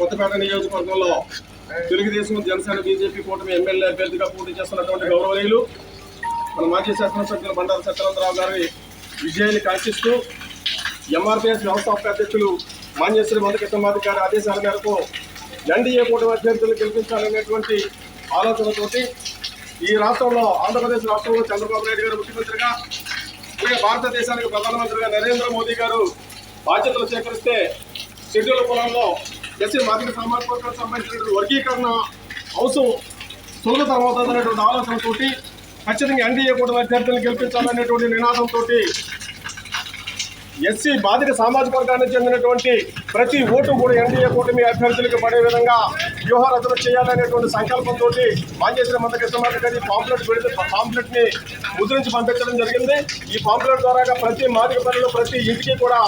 కొత్తపేట నియోజకవర్గంలో తెలుగుదేశం జనసేన బీజేపీ కూటమి ఎమ్మెల్యే అభ్యర్థిగా పోటీ చేస్తున్నటువంటి గౌరవనీయులు మన మాజీ శాసనసభ్యులు బండారు సత్యనందరావు గారి విజయాన్ని కాంక్షిస్తూ ఎంఆర్పిఎస్ వ్యవస్థాపక అధ్యక్షులు మాన్యశ్రీ మధుకృష్ణమాధి గారి ఆదేశాల మేరకు ఎన్డీఏ కూటమి అభ్యర్థులు గెలిపించాలనేటువంటి ఆలోచనతోటి ఈ రాష్ట్రంలో ఆంధ్రప్రదేశ్ రాష్ట్రంలో చంద్రబాబు నాయుడు గారు ముఖ్యమంత్రిగా అలాగే భారతదేశానికి ప్రధానమంత్రిగా నరేంద్ర మోదీ గారు బాధ్యతలు చేకరిస్తే షెడ్యూల్ కులంలో ఎస్సీ మాదిక సామాజిక వర్గానికి సంబంధించినటువంటి వర్గీకరణ అవసరం సులభతరం అవుతుందనేటువంటి ఆలోచనతోటి ఖచ్చితంగా ఎన్డీఏ కూటమి అభ్యర్థులను గెలిపించాలనేటువంటి నినాదంతో ఎస్సీ బాధిత సామాజిక వర్గానికి చెందినటువంటి ప్రతి ఓటు కూడా ఎన్డీఏ కూటమి అభ్యర్థులకు పడే విధంగా వ్యూహ రచన చేయాలనేటువంటి సంకల్పంతో మాంజేశ్వర కృష్ణమాత గారి పాంప్లెట్ విడుదల పాంప్లెట్ని ముద్రించి పంపించడం జరిగింది. ఈ పాంప్లెట్ ద్వారా ప్రతి మాదిక పనిలో ప్రతి ఇంటికి కూడా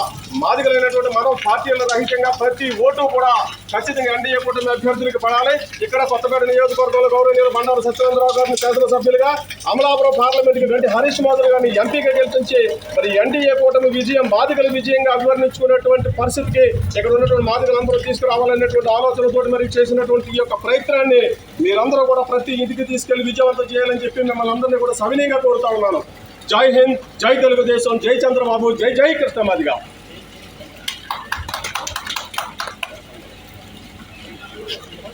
మాదిగలైనటువంటి మనం పార్టీల రహితంగా ప్రతి ఓటు కూడా ఖచ్చితంగా ఎన్డీఏ కూటమి అభ్యర్థులకు పడాలి. ఇక్కడ కొత్తపేట నియోజకవర్గంలో గౌరవనీయులు బండారు సత్యేంద్రరావు గారిని శాసనసభ్యులుగా అమలాపురం పార్లమెంట్కి గంటి హరీష్ మాధవ్ గారిని ఎంపీగా గెలిపించి మరి ఎన్డీఏ కూటమి విజయం బాధికల విజయంగా అభివర్ణించుకునేటువంటి పరిస్థితికి ఇక్కడ ఉన్నటువంటి మాదికలందరూ తీసుకురావాలనేటువంటి ఆలోచనతో మరి చేసిన చేసినటువంటి ఈ యొక్క ప్రయత్నాన్ని మీరందరూ కూడా ప్రతి ఇంటికి తీసుకెళ్ళి విజయవంతం చేయాలని చెప్పి మిమ్మల్ని అందరినీ కూడా సవినీయంగా కోరుతా ఉన్నాను. జై హింద్ జై తెలుగుదేశం జై చంద్రబాబు జై జై కృష్ణమాదిగా.